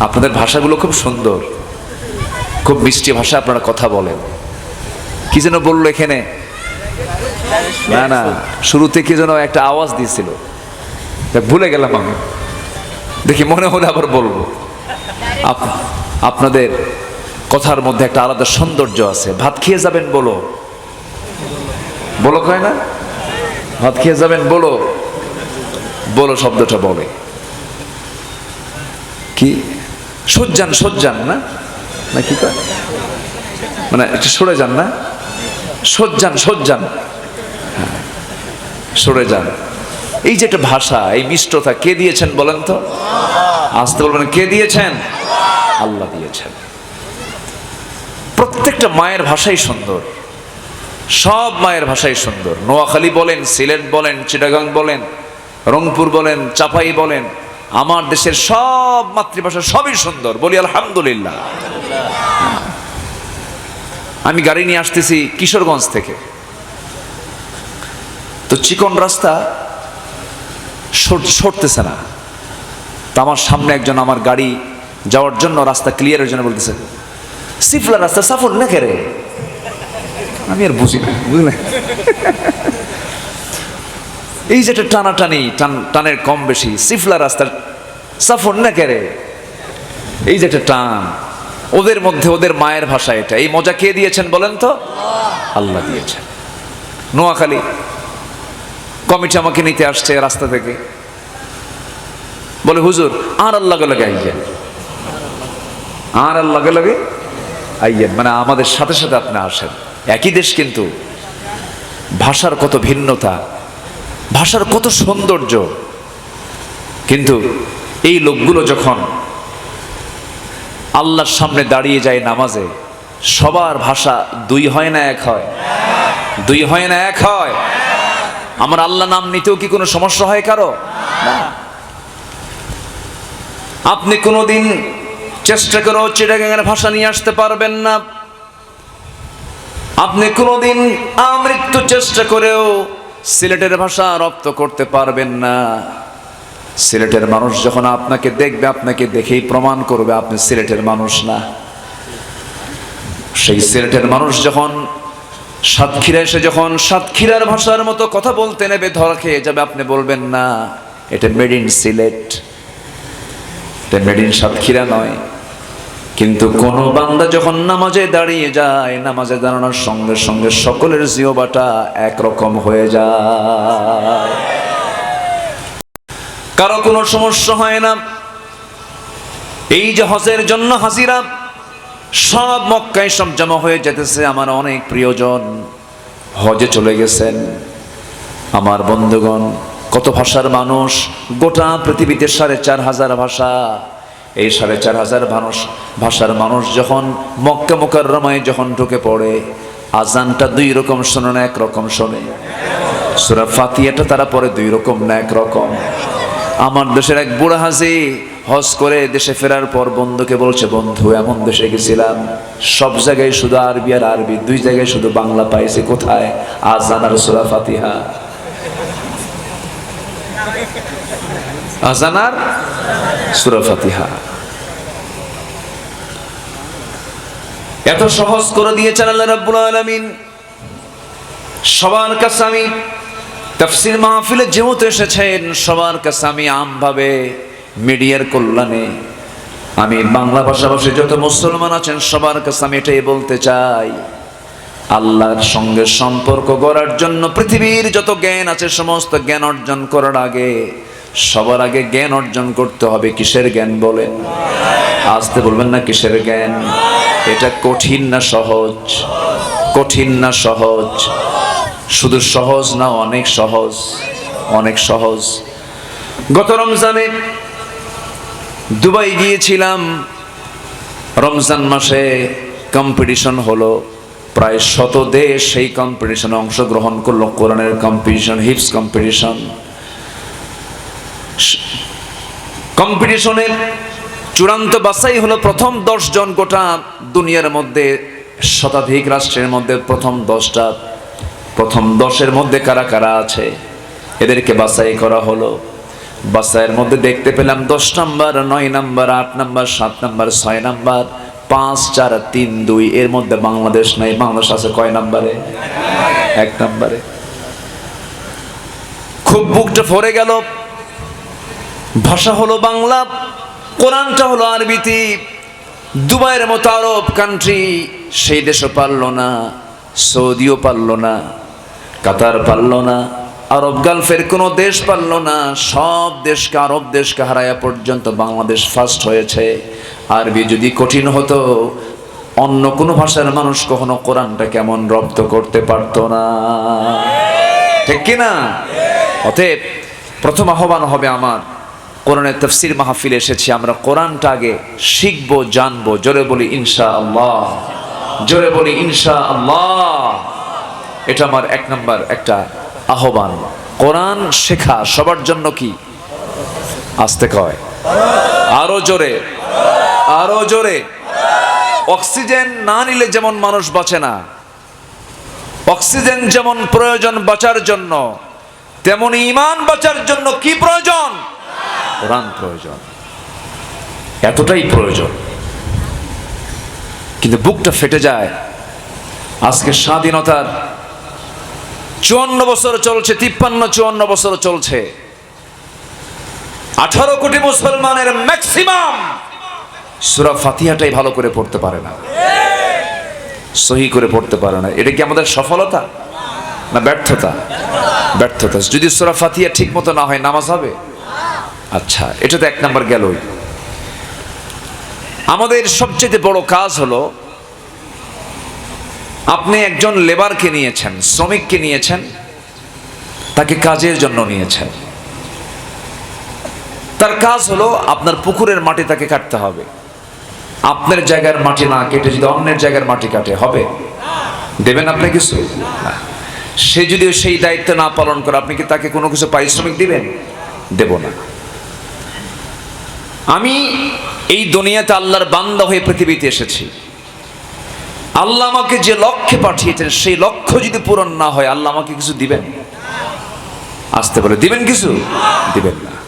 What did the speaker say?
আপনাদের ভাষাগুলো খুব সুন্দর। খুব মিষ্টি ভাষা আপনারা কথা বলেন। কি যেন বলল এখানে? না না, শুরুতে কি যেন একটা আওয়াজ দিয়েছিল। ভুলে গেলাম আমি। দেখি, মনে হলে আবার বলব। আপ- আপনাদের কথার মধ্যে একটা আলাদা সৌন্দর্য আছে। ভাত খেয়ে যাবেন, বলো। বলো, কয় না? ভাত খেয়ে যাবেন, বলো। বলো, শব্দটা বলে। কি? সজ্জান সজ্জান না? না কি কয়? মানে একটু সরে যান না? সজ্জান সজ্জান। হ্যাঁ, সরে যান। এই যে একটা ভাষা এই মিষ্টতা কে দিয়েছেন বলেন তো? আসতে বলবেন কে দিয়েছেন? আল্লাহ দিয়েছেন। প্রত্যেকটা মায়ের ভাষাই সুন্দর। সব মায়ের ভাষাই সুন্দর। নোয়াখালী বলেন সিলেট বলেন চিটাগাং বলেন রংপুর বলেন চাপাই বলেন আমার দেশের সব মাতৃভাষা সবই সুন্দর। বলি, আলহামদুলিল্লাহ। আমি গাড়ি নিয়ে আসতেছি কিশোরগঞ্জ থেকে। তো চিকন রাস্তা সর- সরতেছে না। তো আমার সামনে একজন আমার গাড়ি যাওয়ার জন্য রাস্তা ক্লিয়ারের জন্য বলতেছে, সিফলা রাস্তা সাফর না কেরে আমি আর বুঝি না, বুঝলেন? এই যেটা টানাটানি, টান, টানের কম বেশি, সিফলা রাস্তার সাফর না কেরে? এই যেটা টান, ওদের মধ্যে ওদের মায়ের ভাষা এটা। এই মজা কে দিয়েছেন বলেন তো? আল্লাহ দিয়েছেন। নোয়াখালী, কমিটি আমাকে নিতে আসছে রাস্তা থেকে। বলে, হুজুর, আর আল্লাহ লাগে আইয়েন। আর আল্লাহ লাগে আইয়েন। মানে আমাদের সাথে সাথে আপনি আসেন। একই দেশ কিন্তু। ভাষার কত ভিন্নতা। ভাষার কত সৌন্দর্য। কিন্তু এই লোকগুলো যখন আল্লাহর সামনে দাঁড়িয়ে যায় নামাজে, সবার ভাষা দুই হয় না এক হয়। দুই হয় না এক হয়। আমার আল্লাহ নাম নিতেও কি কোনো সমস্যা হয় কারও? না। আপনি কোনোদিন চেষ্টা করেও চিটাগাঙের ভাষা নিয়ে আসতে পারবেন না। আপনি কোনোদিন আমৃত্যু চেষ্টা করেও সিলেটের ভাষা রপ্ত করতে পারবেন না। সিলেটের মানুষ যখন আপনাকে দেখবে, আপনাকে দেখেই প্রমাণ করবে আপনি সিলেটের মানুষ না। সেই সিলেটের মানুষ যখন সাতক্ষীরা এসে যখন সাতক্ষীরার ভাষার মতো কথা বলতে নেবে, ধরা খেয়ে যাবে, আপনি বলবেন না, এটা মেড ইন সিলেট। এটা মেড ইন সাতক্ষীরা নয়। কিন্তু কোন বান্দা যখন নামাজে দাঁড়িয়ে যায়, নামাজে দাঁড়ানোর সঙ্গে সঙ্গে সকলের জিওবাটা একরকম হয়ে যায়। কারও কোনো সমস্যা হয় না। এই যে হজের জন্য হাজিরা, সব মক্কায় সব জমা হয়ে যেতেছে আমার অনেক প্রিয়জন। হজে চলে গেছেন। আমার বন্ধুগণ, কত ভাষার মানুষ, গোটা পৃথিবীতে সাড়ে চার হাজার ভাষা। এই সাড়ে চার হাজার মানুষ, ভাষার মানুষ যখন মক্কা মোকাররমায় যখন ঢুকে পড়ে, আজানটা দুই রকম শোনে না একরকম শোনে। সুরা ফাতিয়াটা তারা পরে দুই রকম না একরকম আমার দেশের এক বুড়া হাজি হজ করে দেশে ফেরার পর বন্ধুকে বলছে, বন্ধু, এমন দেশে গেছিলাম, সব জায়গায় শুধু আরবি আর আরবি, দুই জায়গায় শুধু বাংলা পাইছে, কোথায়? আজান আর সুরা ফাতিহা। আজান আর সুরা ফাতিহা। এত সহজ করে দিয়েছেন আল্লাহ রাব্বুল আলামিন। সবার কাছে আমি তাফসির মাহফিলে যেহেতু এসেছেন, সবার কাছে আমি আমভাবে, মিডিয়ার কল্যাণে আমি বাংলা ভাষাভাষী যত মুসলমান আছেন, সবার কাছে আমি এটাই বলতে চাই। আল্লাহর সঙ্গে সম্পর্ক গড়ার জন্য পৃথিবীর যত জ্ঞান আছে, সমস্ত জ্ঞান অর্জন করার আগে সবার আগে জ্ঞান অর্জন করতে হবে, কিসের জ্ঞান বলেন? আসতে বলবেন না কিসের জ্ঞান? এটা কঠিন না সহজ? কঠিন না সহজ? শুধু সহজ না অনেক সহজ? অনেক সহজ। গত রমজানে দুবাই গিয়েছিলাম। রমজান মাসে কম্পিটিশন হলো। প্রায় শত দেশ সেই কম্পিটিশনে অংশগ্রহণ করল। কোরআনের কম্পিটিশন হিপস কম্পিটিশন কম্পিটিশনের চূড়ান্ত বাছাই হলো প্রথম জন গোটা দুনিয়ার মধ্যে, শতাধিক রাষ্ট্রের মধ্যে প্রথম দশটা। প্রথম দশের মধ্যে কারা কারা আছে? এদেরকে বাছাই করা হলো। বাসায়ের মধ্যে দেখতে পেলাম দশ নাম্বার, নয় নাম্বার, আট নাম্বার, সাত নাম্বার, ছয় নাম্বার, পাঁচ, চার, তিন, দুই। এর মধ্যে বাংলাদেশ নাই। বাংলাদেশ আছে কয় নাম্বারে? এক নাম্বারে। খুব বুকটা ভরে গেল। ভাষা হলো বাংলা, কোরআনটা হলো আরবিতে। দুবাইয়ের মতো আরব কান্ট্রি সেই দেশও পারল না, সৌদিও পারল না, কাতার পারল না, আরব গালফের কোনো দেশ পারল না, সব দেশকে, আরব দেশকে হারায়া পর্যন্ত বাংলাদেশ ফার্স্ট হয়েছে। আরবি যদি কঠিন হতো, অন্য কোনো ভাষার মানুষ কখনো কোরআনটা কেমন রপ্ত করতে পারতো না। ঠিক কিনা? অতএব প্রথম আহ্বান হবে আমার। কোরআনের তফসির মাহফিল এসেছি, আমরা কোরআনটা আগে শিখব, জানব। জোরে বলি ইনশা আল্লাহ জোরে বলি ইনশা আল্লাহ এটা আমার এক নম্বর একটা আহ্বান। কোরআন শেখা সবার জন্য কি? আসতে কয় আরও জোরে। আরও জোরে। অক্সিজেন না নিলে যেমন মানুষ বাঁচে না, অক্সিজেন যেমন প্রয়োজন বাঁচার জন্য, তেমন ইমান বাঁচার জন্য কি প্রয়োজন? কোরআন প্রয়োজন। এতটাই প্রয়োজন। কিন্তু বুকটা ফেটে যায়। আজকে স্বাধীনতার চুয়ান্ন বছর চলছে, তিপ্পান্ন চুয়ান্ন বছর চলছে। আঠারো কোটি মুসলমানের ম্যাক্সিমাম সুরা ফাতিহাটাই ভালো করে পড়তে পারে না। সহি করে পড়তে পারে না। এটা কি আমাদের সফলতা না ব্যর্থতা? ব্যর্থতা। যদি সুরা ফাতিহা ঠিক মতো না হয়, নামাজ হবে? আচ্ছা এটা তো এক নাম্বার গেলই। আমাদের সবচেয়ে বড় কাজ হলো, আপনি একজন লেবারকে নিয়েছেন, শ্রমিককে নিয়েছেন, তাকে কাজের জন্য নিয়েছেন। তার কাজ হলো আপনার পুকুরের মাটি তাকে কাটতে হবে। আপনার জায়গার মাটি না কেটে যদি অন্যের জায়গার মাটি কাটে, হবে? দেবেন আপনি কিছু? সে যদি সেই দায়িত্ব না পালন করে, আপনি কি তাকে কোনো কিছু পারিশ্রমিক দিবেন? দেব না। আমি এই দুনিয়াতে আল্লাহর বান্দা হয়ে পৃথিবীতে এসেছি। আল্লাহ আমাকে যে লক্ষ্যে পাঠিয়েছেন, সেই লক্ষ্য যদি পূরণ না হয়, আল্লাহ আমাকে কিছু দিবেন? আসতে বলে, দিবেন কিছু? দিবেন না।